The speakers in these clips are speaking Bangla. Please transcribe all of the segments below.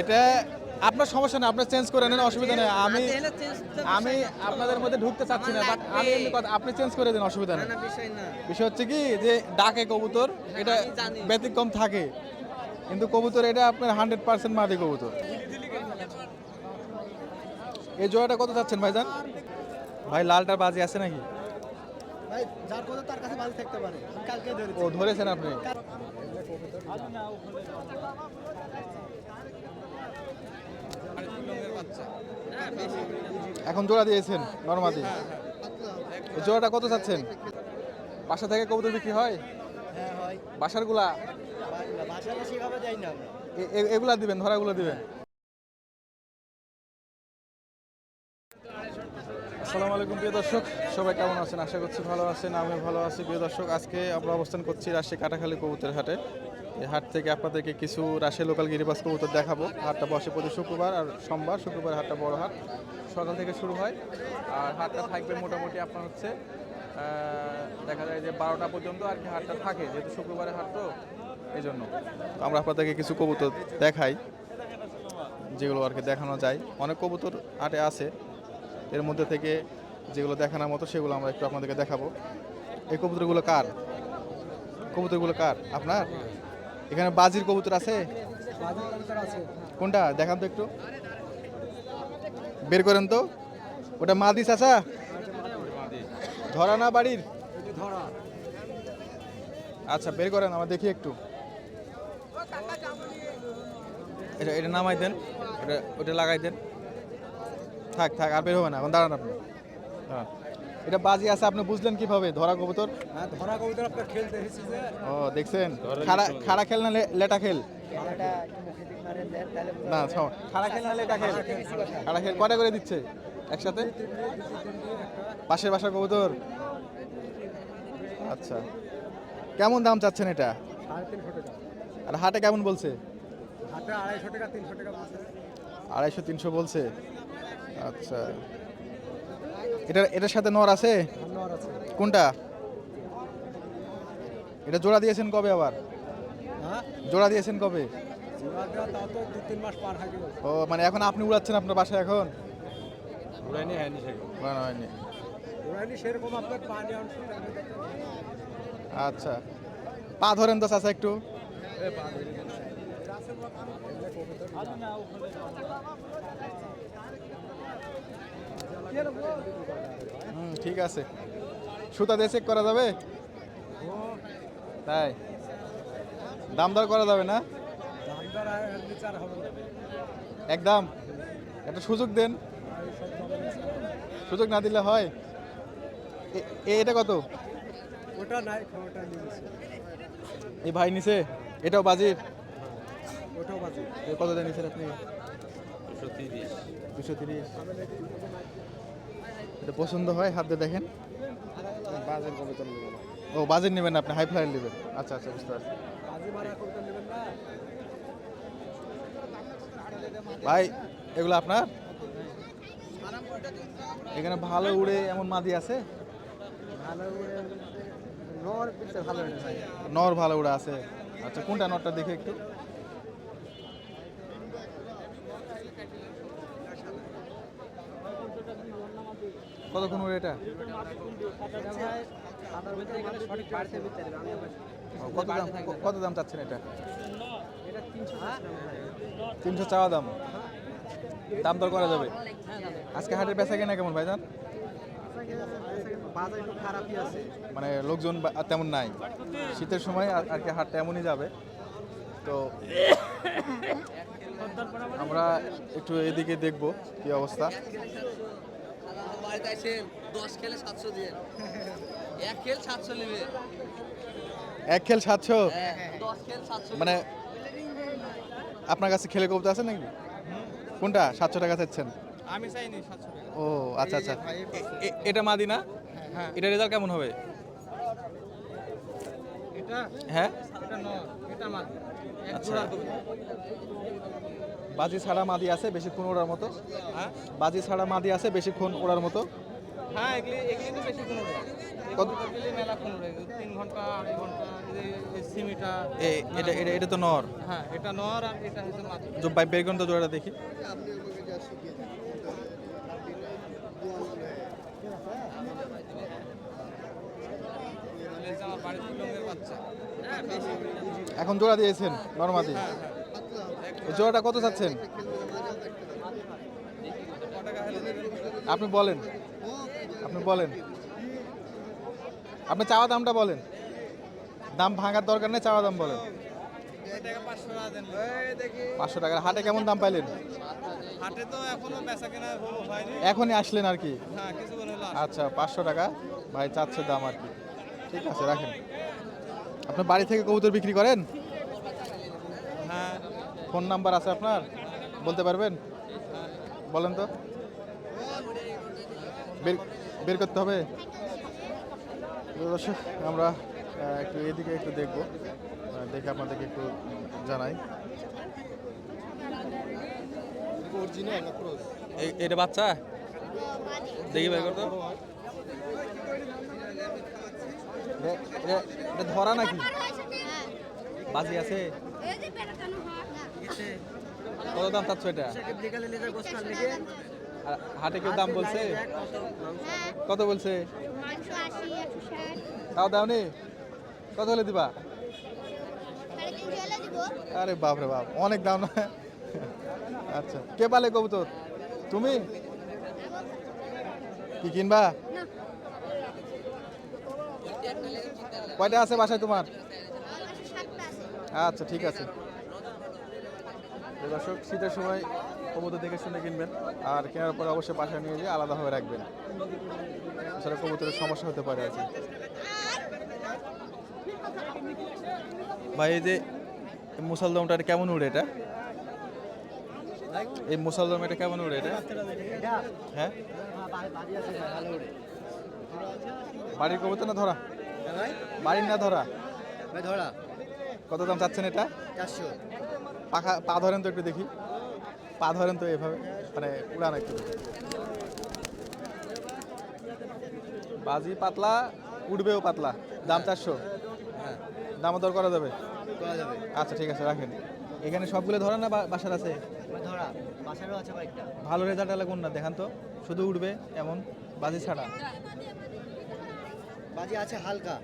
এটা আপনার সমস্যা নেই আপনি চেঞ্জ করে নেন অসুবিধা নেই। আমি আমি আপনাদের মধ্যে ঢুকতে চাচ্ছি না বাট আমি এমনি কথা আপনি চেঞ্জ করে দিন অসুবিধা নেই। বিষয় হচ্ছে কি যে ডাকে কবুতর এটা ব্যতিক্রম থাকে। কিন্তু কবুতর এটা আপনার হান্ড্রেড পার্সেন্ট মাদি কবুতর। এই জোড়াটা কত চাচ্ছেন ভাইজান? ভাই লালটার বাজি আছে নাকি? ভাই যার কথা তার কাছে বাজি থাকতে পারে। আমি কালকে ধরেছি। ও ধরেছেন আপনি? এখন জোড়া দিয়েছেন নর্মাদি। এই জোড়াটা কত চাচ্ছেন? বাসা থেকে কবুতর বিক্রি হয়? হ্যাঁ হয়। এ- এ- এগুলা দিবেন ধরাগুলো দিবেন। আসসালামু আলাইকুম প্রিয় দর্শক। সবাই কেমন আছেন? আশা করছি ভালো আছেন আমি ভালো আছি। প্রিয় দর্শক আজকে আমরা অবস্থান করছি রাজশাহী কাটাখালী কবুতর হাটে। এই হাট থেকে আপনাদেরকে কিছু রাজশাহী লোকাল গিরিবাস কবুতর দেখাবো। হাটটা বসে প্রতি শুক্রবার আর সোমবার, শুক্রবার হাটটা বড় হাট। সকাল থেকে শুরু হয় আর হাটটা থাকবে মোটামুটি আপনার হচ্ছে দেখা যায় যে বারোটা পর্যন্ত আর কি হাটটা থাকে, যেহেতু শুক্রবারে হাট তো এই জন্য আমরা আপনাদেরকে কিছু কবুতর দেখাই, যেগুলো আর কি দেখানো যায়। অনেক কবুতর হাটে আছে, এর মধ্যে থেকে যেগুলো দেখানোর মতো সেগুলো আমরা একটু আপনাদেরকে দেখাবো। এই কবুতরগুলো কার? কবুতরগুলো কার? আপনার? এখানে বাজির কবুতর আছে? কোনটা? দেখান তো একটু। বের করেন তো। ওটা মাদি, চাচা? ধরা না বাড়ির? আচ্ছা বের করেন, আমার দেখি একটু। এটা এটা নামাই দেন। এটা ওটা লাগাই দেন। থাক থাক, আর বের হবে না, এখন দাঁড়ান আপনি। হ্যাঁ। এটা বাজি আছে আপনি বুঝলেন কীভাবে? ধরা কবুতর। হ্যাঁ ধরা কবুতর আপনার খেলতে এসেছি যে। ও দেখছেন? খাড়া খাড়া খেল না লেটা খেল? না খাড়া খেল না লেটা খেল? খাড়া খেল কটা করে দিচ্ছে? একসাথে? পাশের বাসার কবুতর? আচ্ছা। কেমন দাম চাচ্ছেন এটা? আর হাটে কেমন বলছে? আড়াইশো তিনশো বলছে? আচ্ছা। এটা এটার সাথে নর আছে? কোনটা? এটা জোড়া দিয়েছেন কবে আবার? হ্যাঁ? জোড়া দিয়েছেন কবে? হয়ে ও মানে এখন আপনি উড়াচ্ছেন আপনার বাসায় এখন? উড়াইনি হয়নি উড়ানো হয়নি। উড়াইনি সেরকম আপনার পানি অংশ আচ্ছা। পা ধরেন তো চাচা একটু। হুম ঠিক আছে। সুতা দিয়ে চেক করা যাবে? তাই। দাম দর করা যাবে না? একদম। একটা সুযোগ দেন। সুযোগ না দিলে হয়। এটা কত? ওটা নাই এই ভাই নিছে? এটাও বাজির? ওটাও বাজে এ কত দিয়ে নিছেন আপনি? দুশো তিরিশ। এটা পছন্দ হয় হাত দেখেন। ও বাজেট নেবেন না আপনি হাই ফ্লাইট নেবেন। আচ্ছা আচ্ছা বুঝতে পারছি। ভাই এগুলো আপনার? এখানে ভালো উড়ে এমন মাদি আছে? নর ভালো নর ভালো উড়ে আছে। আচ্ছা কোনটা নরটা দেখে একটু? কতক্ষণ উড়ে এটা? কত দাম চাচ্ছেন এটা? তিনশো চাওয়া দাম। দাম দর করা যাবে। আজকে হাটের বেচা কেনা কেমন, ভাইজান? মানে লোকজন তেমন নাই। শীতের সময় আর কি হাটটা এমনই যাবে। তো আমরা একটু এদিকে দেখব কি অবস্থা। বাড়িতে আসেন দশ খেলে সাতশো দিয়ে। এক খেল সাতশো নেবে। এক খেল সাতশো? হ্যাঁ দশ খেল সাতশো মানে আপনার কাছে খেলে কবুতর আছে নাকি? কোনটা? সাতশো টাকা চাচ্ছেন। আমি চাইনি সাতশো টাকা। ও আচ্ছা আচ্ছা। এটা মাদি না? হ্যাঁ। এটা রেজাল্ট কেমন হবে? এটা? হ্যাঁ? এটা নয় এটা এক আচ্ছা। বাজি ছাড়া মাদি আছে বেশিক্ষণ ওড়ার মতো। হ্যাঁ? বাজি ছাড়া মাদি আছে বেশিক্ষণ ওড়ার মতো। হ্যাঁ এগুলি এগুলি তো বেশি কোনো মেলা কোনো তিন ঘণ্টা আড়াই ঘণ্টা সিমিটা এটা এটা এটা তো নর। হ্যাঁ এটা নর আর এটা হচ্ছে বের করুন তো জোড়াটা দেখি। এই যে আমার বাড়ির লঙ্গের বাচ্চা এখন জোড়া দিয়েছেন নর্মাদি এই জোড়াটা কত চাচ্ছেন? আপনি বলেন। আপনি বলেন। আপনি চাওয়া দামটা বলেন। দাম ভাঙার দরকার নেই, চাওয়া দাম বলেন। পাঁচশো টাকা টাকার হাটে কেমন দাম পাইলেন? এখনই আসলেন আর কি? আচ্ছা পাঁচশো টাকা। ভাই, চাচ্ছে দাম আর কি। ঠিক আছে, রাখেন। আপনি বাড়ি থেকে কবুতর বিক্রি করেন? হ্যাঁ। ফোন নাম্বার আছে আপনার? বলতে পারবেন? বলেন তো। বের বের করতে হবে? দর্শক আমরা একটু এদিকে একটু দেখব। দেখে আপনাদেরকে একটু জানাই। এই- এটা বাচ্চা? দেখি বের করতো। ধরা নাকি? বাজি আছে? কত দাম চাচ্ছ এটা? হাটে কেউ দাম বলছে? কত? বলছে? তাও দাওনি কত হলে দিবা? আরে বাপ রে বাপ অনেক দাম না? আচ্ছা কে পালে কবুতর? তুমি? কি কিনবা? কয়টা আছে বাসায় তোমার? আচ্ছা ঠিক আছে। দর্শক শীতের সময় কবুতর দেখে শুনে কিনবেন। আর কেনার পরে অবশ্যই বাসায় নিয়ে গিয়ে আলাদাভাবে রাখবেন। এছাড়া কবুতরের সমস্যা হতে পারে আছে ভাই এই যে মুসালদমটা কেমন উড়ে এটা? এই মুসালদম এটা কেমন উড়ে এটা? হ্যাঁ? বাড়ির কবুতর না ধরা? বাড়ির না ধরা? ধরা। কত দাম চাচ্ছেন এটা? চারশো। পাখা পা ধরেন তো একটু দেখি। পা ধরেন তো এভাবে মানে উড়ান একটু বাজি পাতলা উঠবেও পাতলা। দাম চারশো? হ্যাঁ। দাম দর করা যাবে? আচ্ছা ঠিক আছে রাখেন। এখানে সবগুলো ধরেন না বাসার আছে? ধরা বাসারও আছে কয়েকটা। ভালো রেজাল্ট আলা কোন না দেখান তো। শুধু উঠবে এমন বাজি ছাড়া। বাজি আছে হালকা।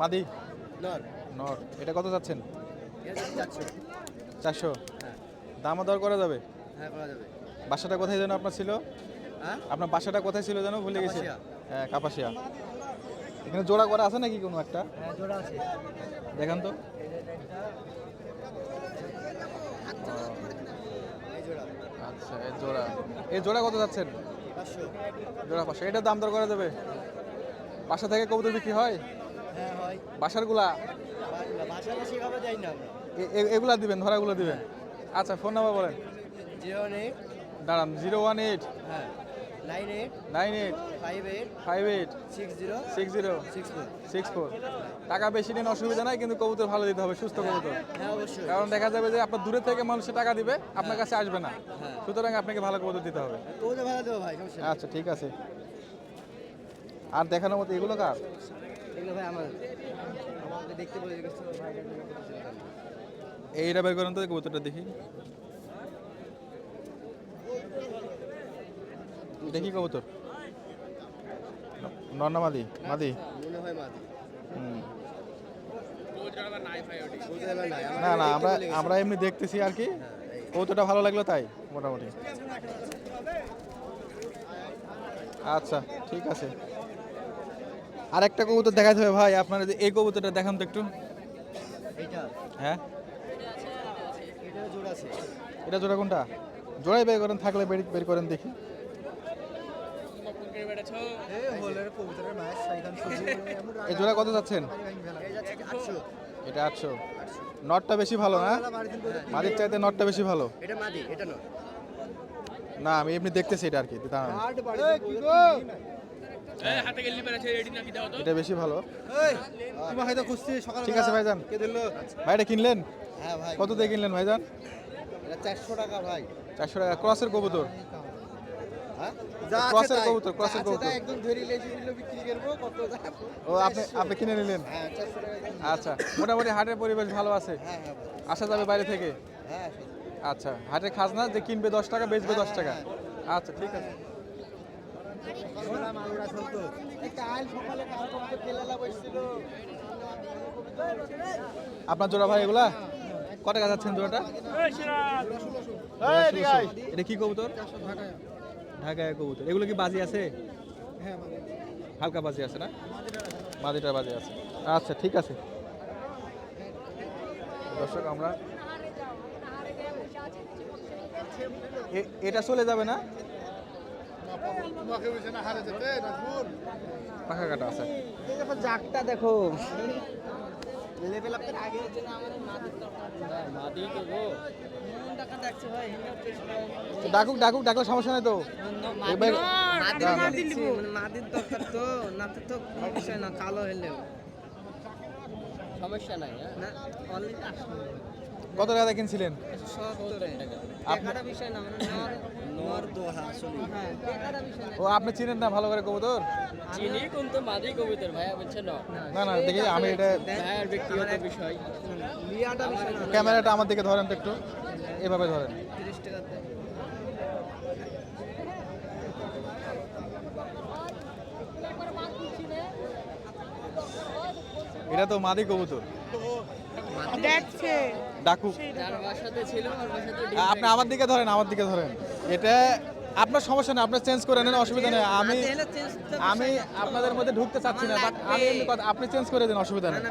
মাদি? নর। নর। এটা কত যাচ্ছেন চারশো চারশো। হ্যাঁ দাম দর করা যাবে? হ্যাঁ করা যাবে। বাসাটা কোথায় যেন আপনার ছিল? হ্যাঁ? আপনার বাসাটা কোথায় ছিল যেন ভুলে গেছি। হ্যাঁ কাপাসিয়া। এখানে জোড়া করা আছে নাকি কোনো একটা? হ্যাঁ জোড়া আছে। দেখান তো। আচ্ছা এই জোড়া। এই জোড়া কত যাচ্ছেন? জোড়া পাঁচশো। এটার দাম দর করা যাবে? বাসা থেকে কবুতর বিক্রি হয়? হয় বাসারগুলা? বাসাটা সেভাবে যাই না এগুলা দিবেন ধরাগুলো দিবেন। আচ্ছা ফোন নাম্বার বলেন। Zero eight. দাঁড়ান জিরো ওয়ান এইট। হ্যাঁ nine eight. Nine eight. Five eight. Five eight. Six zero. Six zero. Six four. Six four. টাকা বেশি নিন অসুবিধা নাই কিন্তু কবুতর ভালো দিতে হবে সুস্থ কবুতর। হ্যাঁ অবশ্যই। কারণ দেখা যাবে যে আপনার দূরে থেকে মানুষের টাকা দিবে আপনার কাছে আসবে না। হ্যাঁ। সুতরাং আপনাকে ভালো কবুতর দিতে হবে। তোদের ভালো দেবো ভাই আচ্ছা ঠিক আছে। আর দেখানোর মতো এগুলো কার? এগুলো ভাই আমার দেখতে বলে এইটা বের করেন তো কবুতরটা দেখি। দেখি কবুতর? নর না মাদি? মাদি? না না আমরা আমরা এমনি দেখতেছি আর কি। কবুতরটা ভালো লাগল তাই মোটামুটি। আচ্ছা ঠিক আছে। আর একটা কবুতর দেখাতে হবে ভাই আপনারা এই কবুতরটা দেখান তো একটু। হ্যাঁ? আছে। এটা জোড়া কোনটা? জোড়াই বের করেন থাকলে বের বের করেন দেখি। এই জোড়া কত যাচ্ছেন? এটা আটশো। নটটা বেশি ভালো না? মাদির চাইতে নটটা বেশি ভালো। এটা মাদি এটা নয় না আমি এমনি দেখতেছি এটা আর কি দাঁড়ান। এটা বেশি ভালো। ঠিক আছে ভাইজান। ভাই এটা কিনলেন? হ্যাঁ কত দিয়ে কিনলেন ভাইজান? চারশো টাকা ভাই। চারশো টাকা ক্রসের কবুতর। হ্যাঁ? ক্রসের কবুতর, ক্রসের কবুতর। একদম ধরি বিক্রি করব কত ও আপনি আপনি কিনে নিলেন? হ্যাঁ। আচ্ছা মোটামুটি হাটের পরিবেশ ভালো আছে? হ্যাঁ আসা যাবে বাইরে থেকে? আচ্ছা হাটের খাজনা যে কিনবে দশ টাকা বেচবে দশ টাকা। আচ্ছা ঠিক আছে। আপনার জোড়া ভাই এগুলা? কত টাকা যাচ্ছেন জোড়াটা? এটা কি কবুতর? ঢাকায় কবুতর। এগুলো কি বাজি আছে? হালকা বাজি আছে না? মাদিটার বাজি আছে। আচ্ছা ঠিক আছে। দর্শক আমরা এ- এটা চলে যাবে না? পাখা কাটা আছে। জাগটা দেখো। লেভেল আপের আগে। তো ডাকুক ডাকুক ডাকলে সমস্যা নাই তো। এবার না, না। মাদির দরকার তো। না তো সমস্যা বিষয় না কালো হলেও। সমস্যা নাই হ্যাঁ। না অলরেডি আসলো। কত টাকা কিনছিলেন? মানে নর নর দোহা আসলে হ্যাঁ ও আপনি চিনেন না ভালো করে কবুতর? চিনি কিন্তু মাদি কবিতার ভাইয়া বলছেন না। না না দেখি আমি এটা ভাইয়ার ব্যক্তিগত বিষয়। লিয়াটা বিষয় না। ক্যামেরাটা আমার দিকে ধরেন তো একটু। এভাবে ধরেন। এটা তো মাদি কবুতর। দেখছে। ডাকুক। আপনি আমার দিকে ধরেন আমার দিকে ধরেন। এটা আপনার সমস্যা নেই আপনার চেঞ্জ করে নেন অসুবিধা নেই। আমি আমি আপনাদের মধ্যে ঢুকতে চাচ্ছি না বাট আমি আপনি চেঞ্জ করে দেন অসুবিধা নেই।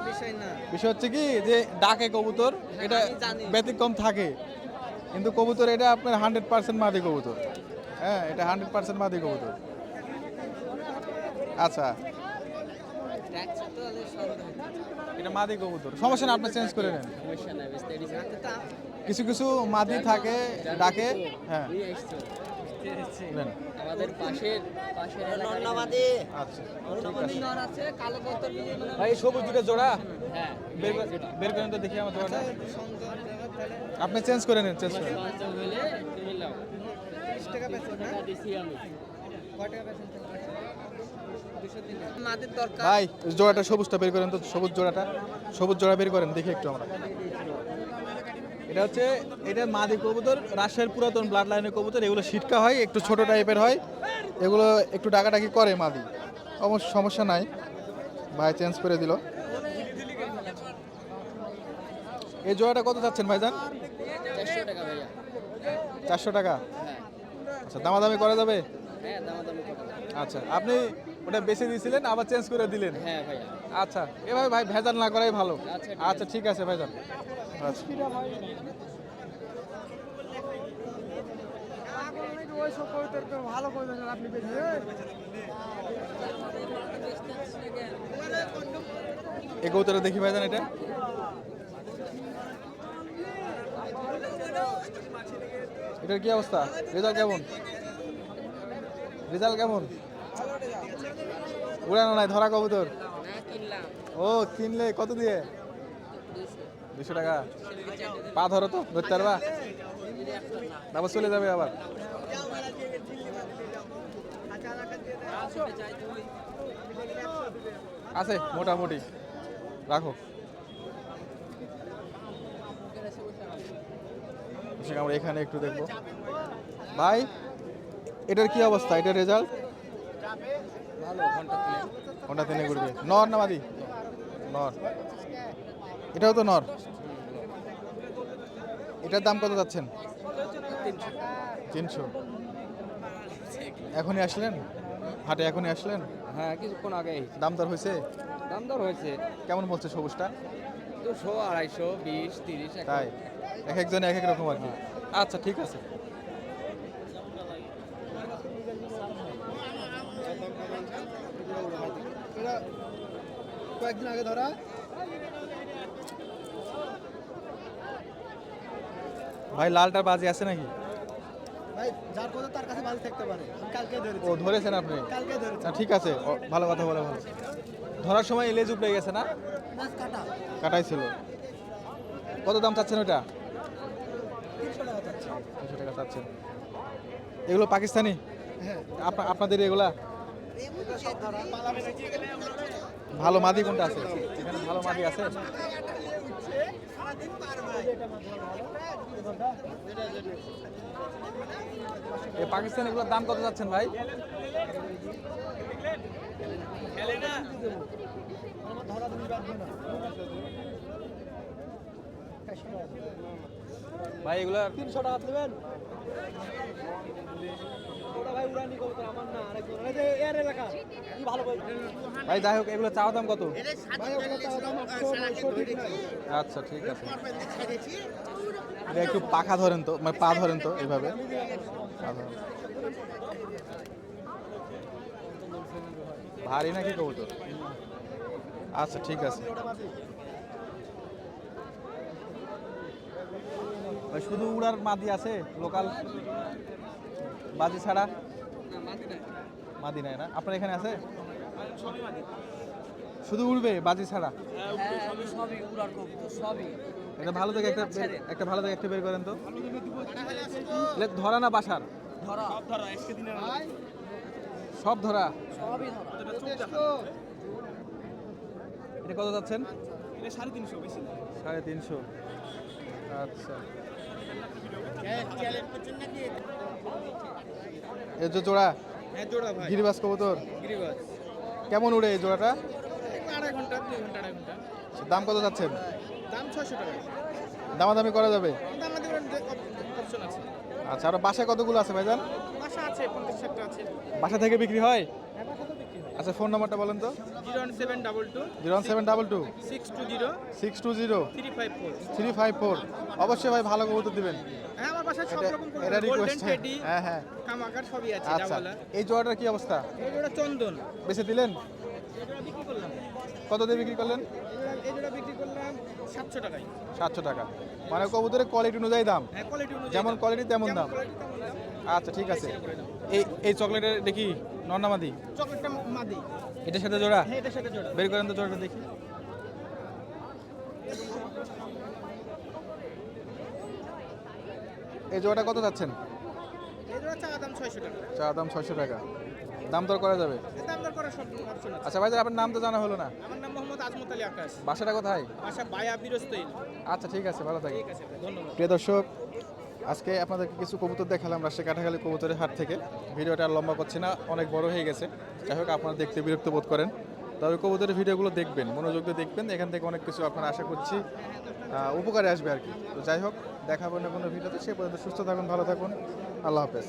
বিষয় হচ্ছে কি যে ডাকে কবুতর এটা ব্যতিক্রম থাকে। কিন্তু কবুতর এটা আপনার হান্ড্রেড পার্সেন্ট মাদি কবুতর। হ্যাঁ এটা হান্ড্রেড পার্সেন্ট মাদি কবুতর। আচ্ছা। এটা মাদি কবুতর। সমস্যা না আপনি চেঞ্জ করে নেন। কিছু কিছু মাদি থাকে ডাকে হ্যাঁ। নিয়ে আসছো নেন। আমাদের পাশের পাশের এলাকার আচ্ছা আছে। কালো মানে ভাই সবুজ দুটো জোড়া। হ্যাঁ বের করেন তো দেখি আমার জোড়াটা। তাহলে। আপনি চেঞ্জ করে নেন চেঞ্জ করে টাকা না? দিছি আমি। ভাই জোড়াটা সবুজটা বের করেন তো সবুজ জোড়াটা। সবুজ জোড়া বের করেন দেখি একটু আমরা। এটা হচ্ছে এটা মাদি কবুতর রাজশাহীর পুরাতন ব্লাড লাইনের কবুতর এগুলো সিটকা হয় একটু ছোট টাইপের হয়। এগুলো একটু ডাকাডাকি করে মাদি। অবশ্য সমস্যা নাই। ভাই চেঞ্জ করে দিল। এই জোড়াটা কত চাচ্ছেন ভাইজান? চারশো টাকা চারশো টাকা? আচ্ছা দামাদামি করা যাবে? হ্যাঁ। আচ্ছা আপনি ওটা বেছে দিয়েছিলেন আবার চেঞ্জ করে দিলেন? হ্যাঁ ভাইয়া। আচ্ছা এভাবে ভাই ভেজাল না করাই ভালো। আচ্ছা, ঠিক আচ্ছা আছে ভাইজান আচ্ছা। বেশি এই কৌতরা দেখি ভাইজান এটা। এটার কি অবস্থা? রেজাল্ট কেমন? রেজাল্ট কেমন? উড়ানো নাই ধরা কবুতর। ও কিনলে কত দিয়ে? দুশো টাকা। পা ধরো তো ধরতে পারবা? তারপর চলে যাবে আবার। আছে মোটামুটি। রাখো। আমরা এখানে একটু দেখব। ভাই এটার কি অবস্থা? এটার রেজাল্ট ঘণ্টা তিনে তিনে ঘুরবে নর না মাদি নর। এটাও তো নর। এটার দাম কত যাচ্ছেন? তিনশো। এখনই আসলেন? হাটে এখনই আসলেন? হ্যাঁ কিছুক্ষণ আগে দাম দর হয়েছে? দাম দর হয়েছে। কেমন বলছে সবুজটা? দুশো আড়াইশো বিশ তিরিশ তাই। এক একজন এক এক রকম আর কি। আচ্ছা ঠিক আছে। কয়েকদিন আগে ধরা। ভাই লালটার বাজি আছে নাকি? ভাই যার কথা তার কাছে ভালো থাকতে পারে। কালকে ধরেছি। ও ধরেছেন আপনি? কালকে ধরেছি। ঠিক আছে। ভালো কথা বলে ভালো। ধরার সময় উপড়ে গেছে না? কাটা। কাটাই ছিল। কত দাম চাচ্ছেন ওটা তিনশো টাকা চাচ্ছেন। এগুলো পাকিস্তানি? আপনাদের এগুলা? ভালো মাদি কোনটা আছে? এখানে ভালো মাদি আছে। এই পাকিস্তান এগুলোর দাম কত যাচ্ছেন ভাই? ভাই এগুলো তিনশো টাকা দেবেন। ভাই যাই হোক এগুলো চাওয়া দাম কত? আচ্ছা ঠিক আছে। একটু পাখা ধরেন তো মানে পা ধরেন তো এইভাবে ভারী নাকি কবুতর? আচ্ছা ঠিক আছে। শুধু উড়ার মাদি আছে লোকাল? বাজি ছাড়া? মাদি নাই না? আপনার এখানে আছে? শুধু উড়বে বাজি ছাড়া? এটা ভালো থেকে একটা একটা ভালো থেকে একটা বের করেন তো। ধরা না বাসার? সব ধরা? এটা কত যাচ্ছেন? সাড়ে তিনশো সাড়ে তিনশো। আচ্ছা। এই যে জোড়া? হ্যাঁ জোড়া ভাই। গিরিবাস কবুতর। গিরিবাস। কেমন উড়ে এই জোড়াটা? আড়াই ঘণ্টা দুই ঘণ্টা আড়াই ঘণ্টা। দাম কত যাচ্ছেন? দাম ছয়শো টাকা। দামাদামি করা যাবে? অপশন আছে। আচ্ছা আর বাসায় কতগুলো আছে ভাইজান? বাসা আছে পঞ্চাশ ষাটটা আছে। বাসা থেকে বিক্রি হয়? আচ্ছা ফোন নাম্বারটা বলেন তো। Zero one seven double two zero one seven double two six two zero six two zero three five four three five four. অবশ্যই ভাই ভালো কবুতর দিবেন। হ্যাঁ আমার বাসায় সব রকম এটা রিকোয়েস্ট হ্যাঁ হ্যাঁ কামাকার সবই আছে আচ্ছা এই জোড়াটার কি অবস্থা? এই জোড়া চন্দন। বেশি দিলেন? কত দিয়ে বিক্রি করলেন? সাতশো টাকায়। সাতশো টাকা। মানে কবুতরের কোয়ালিটি অনুযায়ী দাম? হ্যাঁ যেমন কোয়ালিটি তেমন দাম। তেমন দাম। আচ্ছা ঠিক আছে। এই এই চকলেটের দেখি নর্নামাদি চকলেটটা মাদি। এটার সাথে জোড়া? হ্যাঁ এটার সাথে জোড়া। বের করেন তো জোড়াটা দেখি। এই জোড়াটা কত যাচ্ছেন? এই জোড়া চা দাম ছয়শো টাকা। চা দাম ছয়শো টাকা। দাম দর করা যাবে? এর দাম দর করার সব অপশন আছে। আচ্ছা ভাই আপনার নাম তো জানা হলো না। আমার নাম মোহাম্মদ আজমত আলী আকাশ। বাসাটা কোথায়? বাসা বায়া বিরস্তইল আচ্ছা ঠিক আছে ভালো থাকি ঠিক আছে ধন্যবাদ। প্রিয় দর্শক আজকে আপনাদেরকে কিছু কবুতর দেখালাম রাজশাহী কাঠাখালি কবুতরের হাট থেকে। ভিডিওটা আর লম্বা করছি না, অনেক বড় হয়ে গেছে। যাই হোক, আপনারা দেখতে বিরক্ত বোধ করেন। তবে কবুতরের ভিডিওগুলো দেখবেন, মনোযোগ দিয়ে দেখবেন, এখান থেকে অনেক কিছু আপনারা আশা করছি উপকারে আসবে আর কি। তো যাই হোক দেখাবেন কোনো ভিডিওতে, সে পর্যন্ত সুস্থ থাকুন, ভালো থাকুন। আল্লাহ হাফেজ।